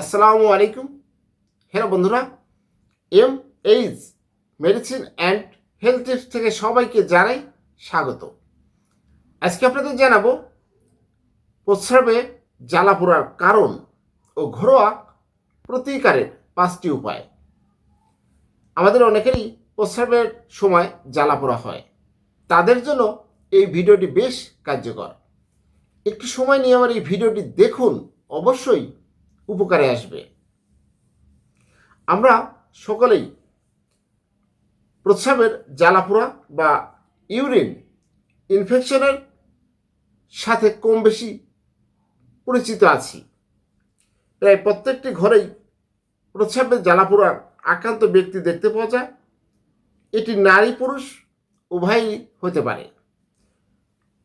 আসসালামু আলাইকুম। হ্যালো বন্ধুরা, M H medicine and health tips থেকে সবাইকে জানাই স্বাগত। আজকে আপনাদের জানাব প্রস্রাবে জ্বালা পোড়ার কারণ ও ঘরোয়া প্রতিকারের পাঁচটি উপায়। আমাদের অনেকেরই প্রস্রাবের সময় জ্বালা পোড়া হয়। তাদের জন্য এই ভিডিওটি বেশ কার্যকর। একটু সময় নিয়ে আমার এই ভিডিওটি দেখুন, অবশ্যই উপকারে আসবে। আমরা সকলেই প্রস্রাবের জ্বালাপোড়া বা ইউরিন ইনফেকশনের সাথে কম বেশি পরিচিত আছি। প্রায় প্রত্যেকটি ঘরেই প্রস্রাবের জ্বালাপোড়ার আক্রান্ত ব্যক্তি দেখতে পাওয়া যায়। এটি নারী পুরুষ উভয়ই হতে পারে।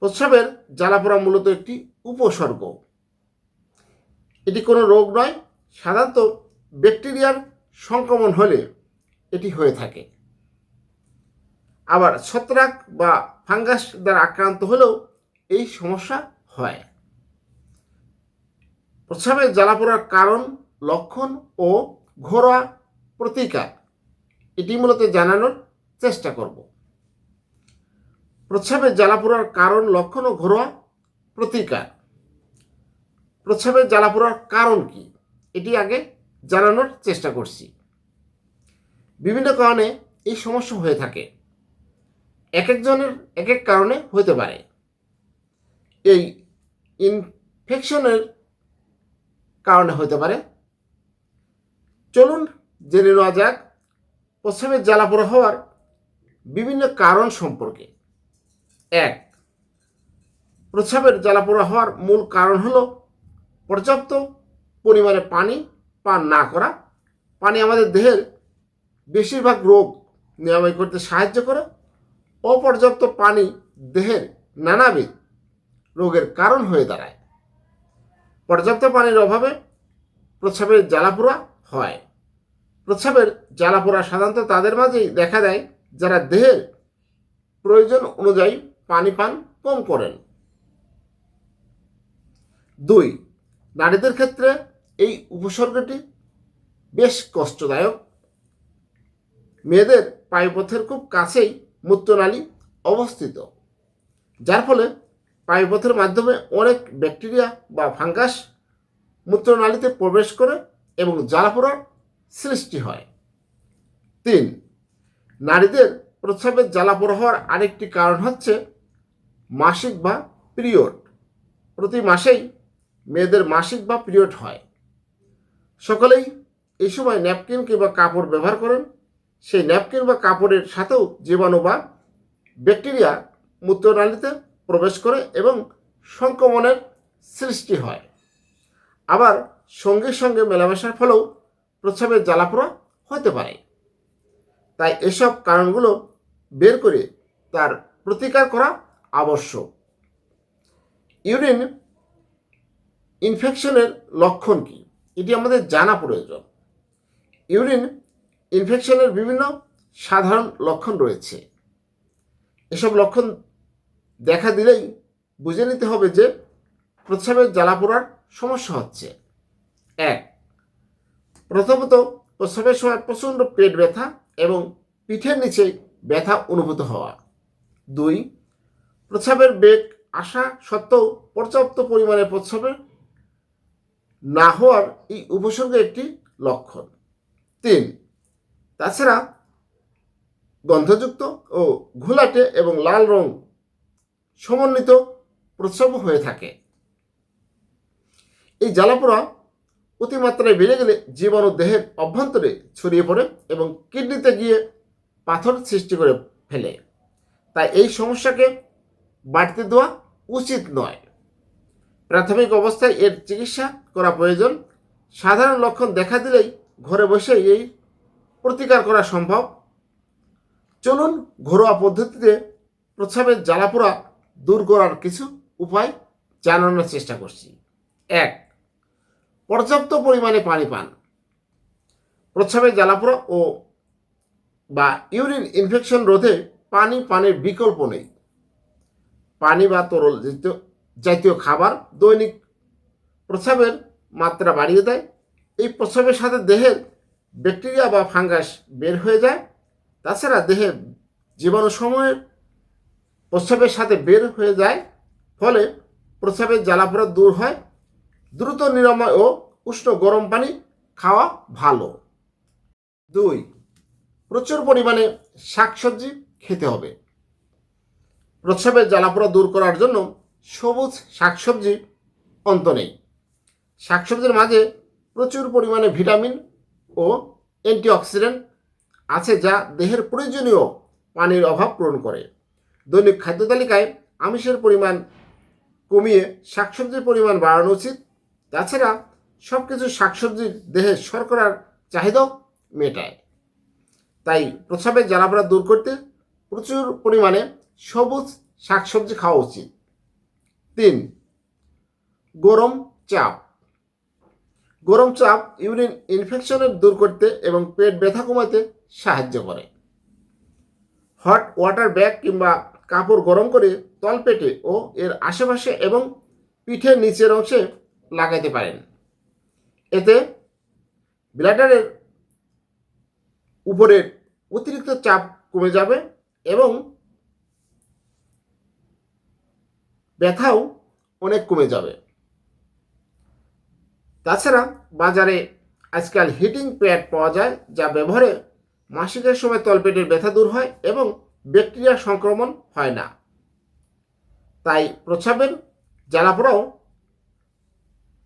প্রস্রাবের জ্বালাপোড়া মূলত একটি উপসর্গ। এটি কোনো রোগ নয়, সাধারণত ব্যাকটেরিয়ার সংক্রমণ হলে এটি হয়ে থাকে। আবার ছত্রাক বা ফাঙ্গাস দ্বারা আক্রান্ত হলেও এই সমস্যা হয়। প্রস্রাবের জ্বালা পোড়ার কারণ, লক্ষণ ও ঘরোয়া প্রতিকার। এটি মূলত জানানোর চেষ্টা করব। প্রস্রাবের জ্বালা পোড়ার কারণ, লক্ষণ ও ঘরোয়া প্রতিকার। প্রস্রাবের জ্বালা পোড়ার কারণ কি? এটি আগে জানানোর চেষ্টা করছি। বিভিন্ন কারণে এই সমস্যা হয়ে থাকে। এক একজনের এক এক কারণে হতে পারে। এই ইনফেকশনের কারণে হতে পারে। চলুন জেনে নেওয়া যাক প্রস্রাবের জ্বালা পোড়া হওয়ার বিভিন্ন কারণ সম্পর্কে। এক প্রস্রাবের জ্বালা পোড়া হওয়ার মূল কারণ হলো পর্যাপ্ত পরিমাণে পানি পান না করা। পানি আমাদের দেহের বেশিরভাগ রোগ নিরাময় করতে সাহায্য করে। অপর্যাপ্ত পানি দেহের নানাবিধ রোগের কারণ হয়ে দাঁড়ায়। পর্যাপ্ত পানির অভাবে প্রস্রাবের জ্বালাপোড়া হয়। প্রস্রাবের জ্বালাপোড়া সাধারণত তাদের মাঝেই দেখা দেয়, যারা দেহের প্রয়োজন অনুযায়ী পানি পান কম করেন। দুই নারীদের ক্ষেত্রে এই উপসর্গটি বেশ কষ্টদায়ক। মেয়েদের পায়ুপথের খুব কাছেই মূত্রনালী অবস্থিত, যার ফলে পায়ুপথের মাধ্যমে অনেক ব্যাকটেরিয়া বা ফাঙ্গাস মূত্রনালীতে প্রবেশ করে এবং জ্বালাপোড়ার সৃষ্টি হয়। তিন, নারীদের প্রস্রাবের জ্বালাপোড়া হওয়ার আরেকটি কারণ হচ্ছে মাসিক বা পিরিয়ড। প্রতি মাসেই মেয়েদের মাসিক বা পিরিয়ড হয়। সকলেই এই সময় ন্যাপকিন কিংবা কাপড় ব্যবহার করেন। সেই ন্যাপকিন বা কাপড়ের সাথেও জীবাণু বা ব্যাকটেরিয়া মূত্রনালীতে প্রবেশ করে এবং সংক্রমণের সৃষ্টি হয়। আবার সঙ্গে সঙ্গে মেলামেশার ফলেও প্রস্রাবের জ্বালাপোড়া হতে পারে। তাই এসব কারণগুলো বের করে তার প্রতিকার করা আবশ্যক। ইউরিন ইনফেকশনের লক্ষণ কি? এটি আমাদের জানা প্রয়োজন। ইউরিন ইনফেকশনের বিভিন্ন সাধারণ লক্ষণ রয়েছে। এসব লক্ষণ দেখা দিলেই বুঝে নিতে হবে যে প্রস্রাবের জ্বালা পোড়ার সমস্যা হচ্ছে। এক, প্রথমত প্রস্রাবের সময় প্রচণ্ড পেট ব্যথা এবং পিঠের নিচে ব্যথা অনুভূত হওয়া। দুই, প্রস্রাবের বেগ আসা সত্ত্বেও পর্যাপ্ত পরিমাণে প্রস্রাবের না হওয়ার এই উপসর্গ একটি লক্ষণ। তিন, তাছাড়া গন্ধযুক্ত ও ঘোলাটে এবং লাল রং সমন্বিত প্রস্রাব হয়ে থাকে। এই জ্বালাপোড়া অতিমাত্রায় বেড়ে গেলে জীবাণু দেহের অভ্যন্তরে ছড়িয়ে পড়ে এবং কিডনিতে গিয়ে পাথর সৃষ্টি করে ফেলে। তাই এই সমস্যাকে বাড়তে দেওয়া উচিত নয়। প্রাথমিক অবস্থায় এর চিকিৎসা করা প্রয়োজন। সাধারণ লক্ষণ দেখা দিলেই ঘরে বসে এই প্রতিকার করা সম্ভব। চলুন ঘরোয়া পদ্ধতিতে প্রস্রাবের জ্বালাপোড়া দূর করার কিছু উপায় জানানোর চেষ্টা করছি। এক, পর্যাপ্ত পরিমাণে পানি পান। প্রস্রাবের জ্বালাপোড়া ও বা ইউরিন ইনফেকশন রোধে পানি পানির বিকল্প নেই। পানি বা তরল জাতীয় জাতীয় খাবার দৈনিক প্রস্রাবের মাত্রা বাড়িয়ে দেয়। এই প্রস্রাবের সাথে দেহের ব্যাকটেরিয়া বা ফাঙ্গাস বের হয়ে যায়। তাছাড়া দেহে জীবাণু সময়ের প্রস্রাবের সাথে বের হয়ে যায়। ফলে প্রস্রাবের জ্বালাপোড়া দূর হয়। দ্রুত নিরাময় ও উষ্ণ গরম পানি খাওয়া ভালো। দুই, প্রচুর পরিমাণে শাকসবজি খেতে হবে। প্রস্রাবের জ্বালাপোড়া দূর করার জন্য সবুজ শাকসবজি অন্ত নেই। শাকসবজির মাঝে প্রচুর পরিমাণে ভিটামিন ও অ্যান্টিঅক্সিডেন্ট আছে যা দেহের প্রয়োজনীয় পানির অভাব পূরণ করে। দৈনিক খাদ্য তালিকায় আমিষের পরিমাণ কমিয়ে শাকসবজির পরিমাণ বাড়ানো উচিত। তাছাড়া সব কিছু শাকসবজির দেহের শর্করার চাহিদাও মেটায়। তাই প্রস্রাবের জ্বালাপোড়া দূর করতে প্রচুর পরিমাণে সবুজ শাকসবজি খাওয়া উচিত। তিন। গরম চাপ। গরম চাপ ইউরিন ইনফেকশনের দূর করতে এবং পেট ব্যথা কমাতে সাহায্য করে। হট ওয়াটার ব্যাগ কিংবা কাপড় গরম করে তলপেটে ও এর আশেপাশে এবং পিঠের নিচের অংশে লাগাইতে পারেন। এতে ব্লাডারের উপরের অতিরিক্ত চাপ কমে যাবে এবং ব্যথাও অনেক কমে যাবে। তাছাড়া বাজারে আজকাল হিটিং প্যাড পাওয়া যায়, যা ব্যবহারে মাসিকের সময় তলপেটের ব্যথা দূর হয় এবং ব্যাকটেরিয়া সংক্রমণ হয় না। তাই প্রস্রাবের জ্বালাপোড়াও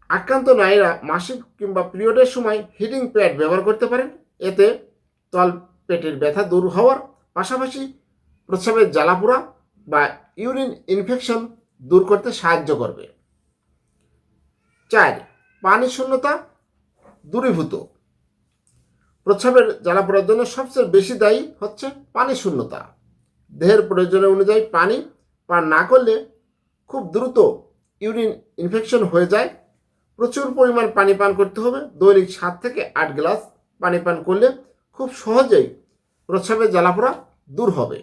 আক্রান্ত নারীরা মাসিক কিংবা পিরিয়ডের সময় হিটিং প্যাড ব্যবহার করতে পারেন। এতে তল পেটের ব্যথা দূর হওয়ার পাশাপাশি প্রস্রাবের জ্বালাপোড়া বা ইউরিন ইনফেকশন দূর করতে সাহায্য করবে। চার পানি শূন্যতা দূরীভূত। প্রস্রাবের জ্বালাপোড়ার জন্য সবচেয়ে বেশি দায়ী হচ্ছে পানি শূন্যতা। দেহের প্রয়োজনীয় অনুযায়ী পানি পান না করলে খুব দ্রুত ইউরিন ইনফেকশন হয়ে যায়। প্রচুর পরিমাণ পানি পান করতে হবে। দৈনিক সাত থেকে আট গ্লাস পানি পান করলে খুব সহজেই প্রস্রাবের জ্বালাপোড়া দূর হবে।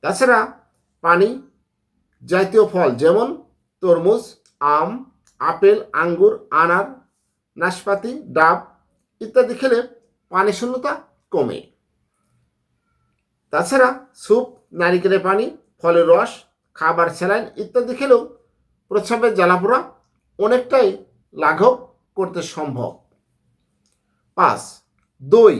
তাছাড়া পানি জাতীয় ফল যেমন তরমুজ, আম, আপেল, আঙ্গুর, আনার, নাশপাতি, ডাব ইত্যাদি খেলে পানি শূন্যতা কমে। তাছাড়া স্যুপ, নারিকেলের পানি, ফলের রস, খাবার স্যালাইন ইত্যাদি খেলেও প্রস্রাবের জ্বালাপোড়া অনেকটাই লাঘব করতে সম্ভব। পাঁচ, দই।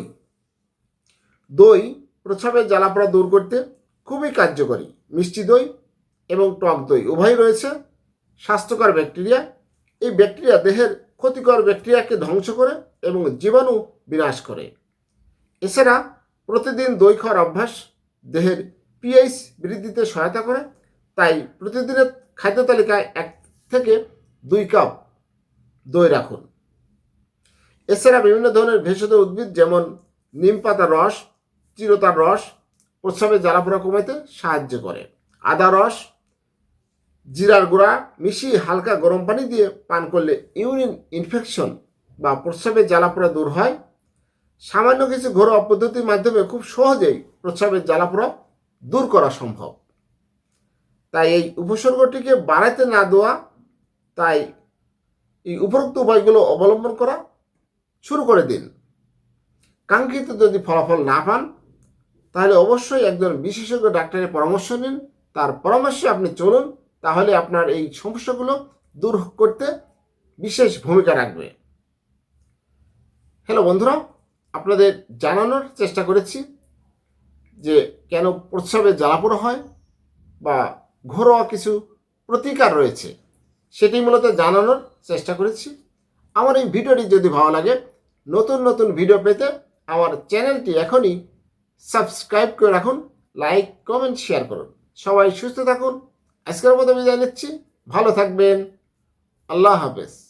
দই প্রস্রাবের জ্বালাপোড়া দূর করতে খুবই কার্যকরী। মিষ্টি দই এবং টক দই। উভয় রয়েছে স্বাস্থ্যকর ব্যাকটেরিয়া। এই ব্যাকটেরিয়া দেহের ক্ষতিকর ব্যাকটেরিয়াকে ধ্বংস করে এবং জীবাণু বিনাশ করে। এছাড়া প্রতিদিন দই খাওয়ার অভ্যাস দেহের পিএইচ বৃদ্ধিতে সহায়তা করে। তাই প্রতিদিনের খাদ্য তালিকায় এক থেকে দুই কাপ দই রাখুন। এছাড়া বিভিন্ন ধরনের ভেষজ উদ্ভিদ যেমন নিম পাতার রস, চিরতার রস প্রস্রাবের জ্বালাপোড়া কমাতে সাহায্য করে। আদা রস জিরার গুঁড়া মিশিয়ে হালকা গরম পানি দিয়ে পান করলে ইউরিন ইনফেকশন বা প্রস্রাবের জ্বালাপোড়া দূর হয়। সামান্য কিছু ঘরোয়া পদ্ধতির মাধ্যমে খুব সহজেই প্রস্রাবের জ্বালাপোড়া দূর করা সম্ভব। তাই এই উপসর্গটিকে বাড়াতে না দেওয়া, তাই এই উপরোক্ত উপায়গুলো অবলম্বন করা শুরু করে দিন। কাঙ্ক্ষিত যদি ফলাফল না পান, তাহলে অবশ্যই একজন বিশেষজ্ঞ ডাক্তারের পরামর্শ নিন। তার পরামর্শে আপনি চলুন। তাহলে আপনার এই সমস্যাগুলো দূর করতে বিশেষ ভূমিকা রাখবে। হ্যালো বন্ধুরা, আপনাদের জানানোর চেষ্টা করেছি যে কেন প্রস্রাবে জ্বালাপোড়া হয় বা ঘরোয়া কিছু প্রতিকার রয়েছে, সেটি মূলত জানানোর চেষ্টা করেছি। আমার এই ভিডিওটি যদি ভালো লাগে, নতুন নতুন ভিডিও পেতে আমার চ্যানেলটি এখনই সাবস্ক্রাইব করে রাখুন, লাইক, কমেন্ট, শেয়ার করুন। সবাই সুস্থ থাকুন আজকের মতো বিদায় নিচ্ছি। ভালো থাকবেন। আল্লাহ হাফেজ।